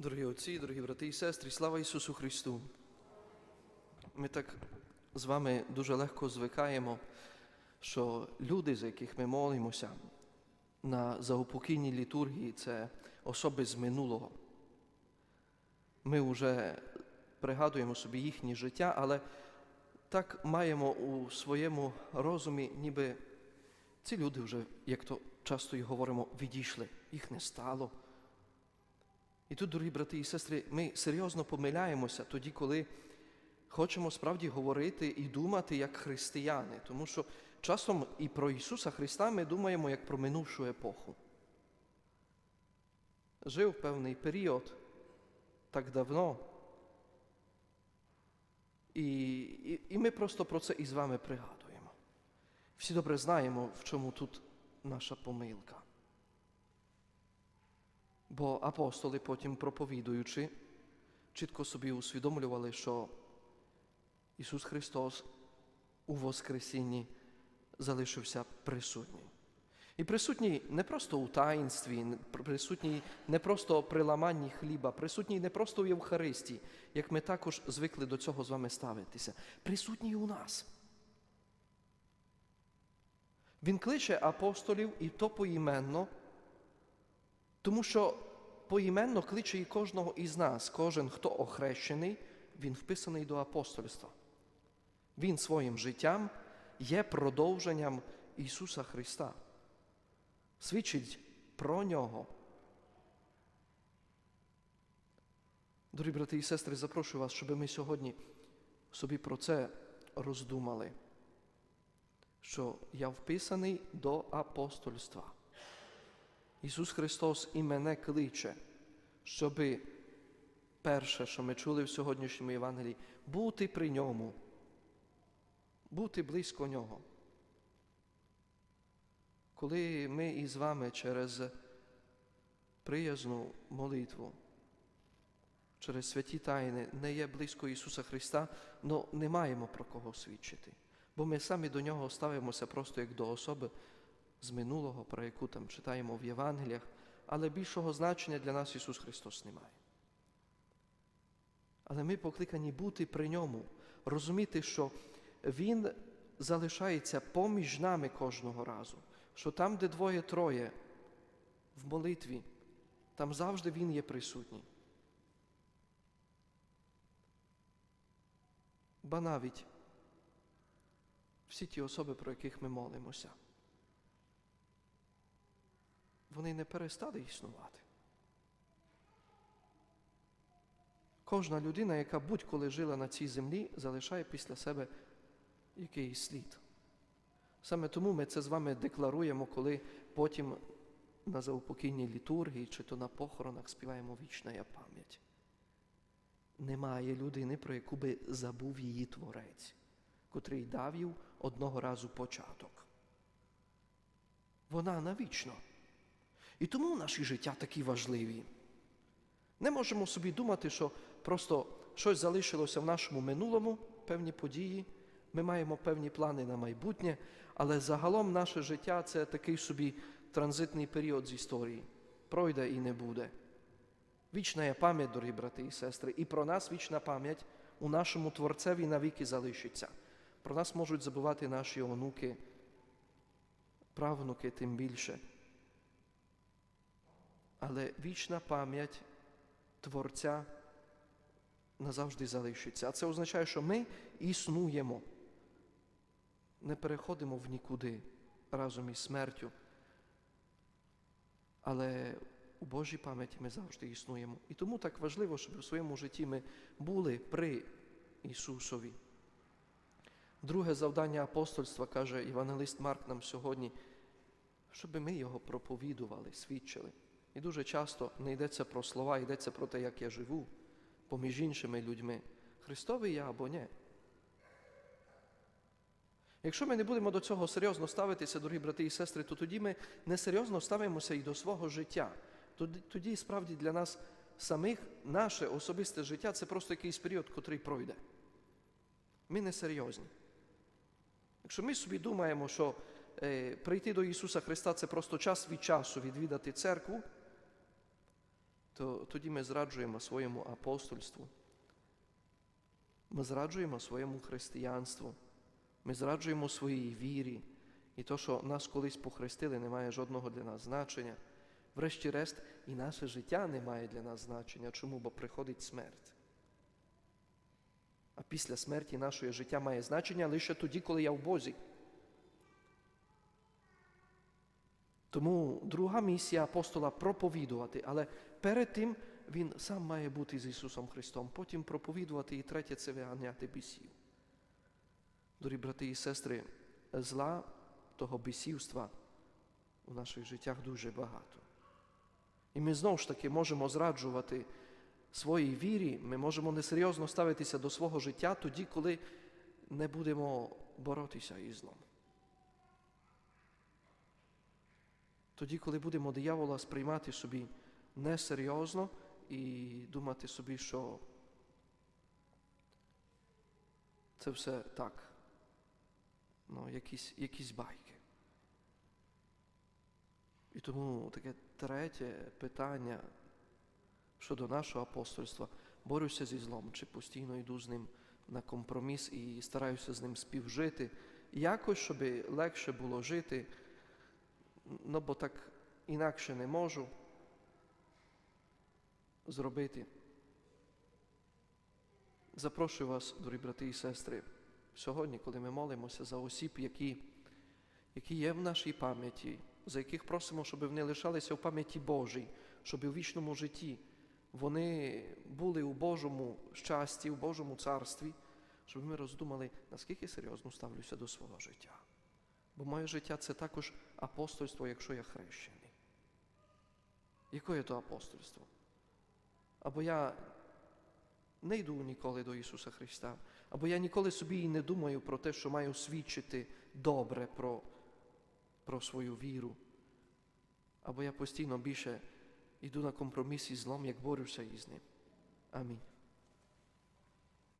Дорогі отці, дорогі брати і сестри, слава Ісусу Христу! Ми так з вами дуже легко звикаємо, що люди, за яких ми молимося на заупокійній літургії, це особи з минулого. Ми вже пригадуємо собі їхнє життя, але так маємо у своєму розумі, ніби ці люди вже, як то часто і говоримо, відійшли, їх не стало. І тут, дорогі брати і сестри, ми серйозно помиляємося тоді, коли хочемо справді говорити і думати як християни, тому що часом і про Ісуса Христа ми думаємо як про минувшу епоху. Жив певний період так давно. І, і, і ми просто про це і з вами пригадуємо. Всі добре знаємо, в чому тут наша помилка. Бо апостоли потім проповідуючи, чітко собі усвідомлювали, що Ісус Христос у Воскресінні залишився присутній. І присутній не просто у таїнстві, присутній не просто при ламанні хліба, присутній не просто у Євхаристії, як ми також звикли до цього з вами ставитися, присутній у нас. Він кличе апостолів і то поіменно, тому що поіменно кличе і кожного із нас, кожен, хто охрещений, він вписаний до апостольства. Він своїм життям є продовженням Ісуса Христа. Свідчить про нього. Дорогі брати і сестри, запрошую вас, щоб ми сьогодні собі про це роздумали, що я вписаний до апостольства. Ісус Христос і мене кличе, щоби перше, що ми чули в сьогоднішньому Євангелії, бути при ньому, бути близько нього. Коли ми із вами через приязну молитву, через святі тайни не є близько Ісуса Христа, але не маємо про кого свідчити, бо ми самі до Нього ставимося просто як до особи з минулого, про яку там читаємо в Євангеліях, але більшого значення для нас Ісус Христос не має. Але ми покликані бути при ньому, розуміти, що Він залишається поміж нами кожного разу, що там, де двоє-троє в молитві, там завжди Він є присутній. Ба навіть всі ті особи, про яких ми молимося, вони не перестали існувати. Кожна людина, яка будь-коли жила на цій землі, залишає після себе якийсь слід. Саме тому ми це з вами декларуємо, коли потім на заупокійній літургії чи то на похоронах співаємо вічна я пам'ять. Немає людини, про яку би забув її творець, котрий дав їй одного разу початок. Вона навічно. І тому наші життя такі важливі. Не можемо собі думати, що просто щось залишилося в нашому минулому, певні події, ми маємо певні плани на майбутнє, але загалом наше життя це такий собі транзитний період з історії. Пройде і не буде. Вічна є пам'ять, дорогі брати і сестри, і про нас вічна пам'ять у нашому Творцеві навіки залишиться. Про нас можуть забувати наші онуки, правнуки тим більше. Але вічна пам'ять Творця назавжди залишиться. А це означає, що ми існуємо, не переходимо в нікуди разом із смертю. Але у Божій пам'яті ми завжди існуємо. І тому так важливо, щоб у своєму житті ми були при Ісусові. Друге завдання апостольства, каже Євангелист Марк нам сьогодні, щоб ми його проповідували, свідчили. І дуже часто не йдеться про слова, йдеться про те, як я живу поміж іншими людьми. Христовий я або ні. Якщо ми не будемо до цього серйозно ставитися, дорогі брати і сестри, то тоді ми несерйозно ставимося і до свого життя. Тоді, тоді справді для нас самих наше особисте життя це просто якийсь період, котрий пройде. Ми не серйозні. Якщо ми собі думаємо, що е, прийти до Ісуса Христа це просто час від часу відвідати церкву, то тоді ми зраджуємо своєму апостольству. Ми зраджуємо своєму християнству, ми зраджуємо своїй вірі, і то, що нас колись похрестили, не має жодного для нас значення. Врешті-решт, і наше життя не має для нас значення. Чому? Бо приходить смерть. А після смерті наше життя має значення лише тоді, коли я в Бозі. Тому друга місія апостола проповідувати, але перед тим він сам має бути з Ісусом Христом, потім проповідувати і третє це виганяти бісів. Дорогі брати і сестри, зла того бісівства у наших життях дуже багато. І ми знову ж таки можемо зраджувати своїй вірі, ми можемо несерйозно ставитися до свого життя тоді, коли не будемо боротися із злом. Тоді, коли будемо диявола сприймати собі несерйозно і думати собі, що це все так, ну, якісь, якісь байки. І тому таке третє питання щодо нашого апостольства. Борюся зі злом, чи постійно йду з ним на компроміс і стараюся з ним співжити, якось, щоб легше було жити, ну бо так інакше не можу зробити. Запрошую вас, дорогі брати і сестри, сьогодні, коли ми молимося за осіб, які, які є в нашій пам'яті, за яких просимо, щоб вони лишалися в пам'яті Божій, щоб у вічному житті вони були у Божому щасті, у Божому царстві, щоб ми роздумали, наскільки серйозно ставлюся до свого життя. Бо моє життя це також апостольство, якщо я хрещений. Яке то апостольство? Або я не йду ніколи до Ісуса Христа, або я ніколи собі і не думаю про те, що маю свідчити добре про, про свою віру. Або я постійно більше йду на компроміс із злом, як борюся із ним. Амінь.